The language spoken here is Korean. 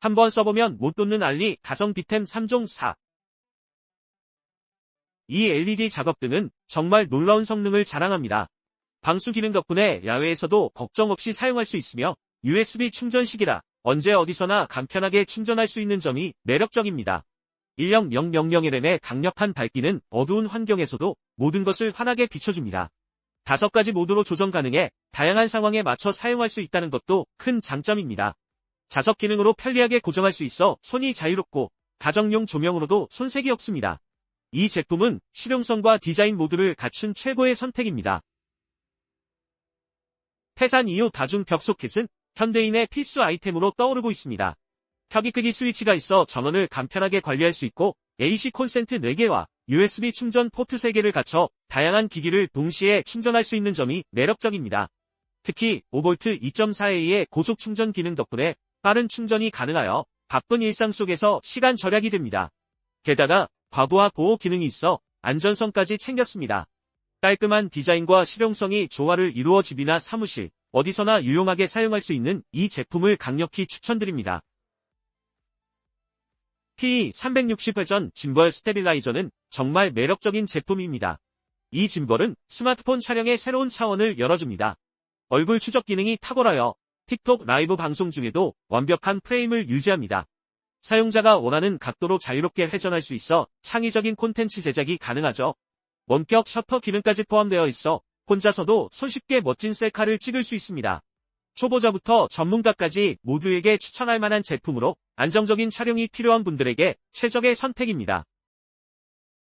한번 써보면 못 돋는 알리 가성 비템 3종 4. 이 LED 작업등은 정말 놀라운 성능을 자랑합니다. 방수 기능 덕분에 야외에서도 걱정 없이 사용할 수 있으며 USB 충전식이라 언제 어디서나 간편하게 충전할 수 있는 점이 매력적입니다. 10000M의 강력한 밝기는 어두운 환경에서도 모든 것을 환하게 비춰줍니다. 다섯 가지 모드로 조정 가능해 다양한 상황에 맞춰 사용할 수 있다는 것도 큰 장점입니다. 자석 기능으로 편리하게 고정할 수 있어 손이 자유롭고 가정용 조명으로도 손색이 없습니다. 이 제품은 실용성과 디자인 모두를 갖춘 최고의 선택입니다. 태산 2호 다중 벽소켓은 현대인의 필수 아이템으로 떠오르고 있습니다. 켜기 끄기 스위치가 있어 전원을 간편하게 관리할 수 있고 AC 콘센트 4개와 USB 충전 포트 3개를 갖춰 다양한 기기를 동시에 충전할 수 있는 점이 매력적입니다. 특히 5V 2.4A의 고속 충전 기능 덕분에 빠른 충전이 가능하여 바쁜 일상 속에서 시간 절약이 됩니다. 게다가 과부하 보호 기능이 있어 안전성까지 챙겼습니다. 깔끔한 디자인과 실용성이 조화를 이루어 집이나 사무실, 어디서나 유용하게 사용할 수 있는 이 제품을 강력히 추천드립니다. P360회전 짐벌 스테빌라이저는 정말 매력적인 제품입니다. 이 짐벌은 스마트폰 촬영의 새로운 차원을 열어줍니다. 얼굴 추적 기능이 탁월하여 틱톡 라이브 방송 중에도 완벽한 프레임을 유지합니다. 사용자가 원하는 각도로 자유롭게 회전할 수 있어 창의적인 콘텐츠 제작이 가능하죠. 원격 셔터 기능까지 포함되어 있어 혼자서도 손쉽게 멋진 셀카를 찍을 수 있습니다. 초보자부터 전문가까지 모두에게 추천할 만한 제품으로 안정적인 촬영이 필요한 분들에게 최적의 선택입니다.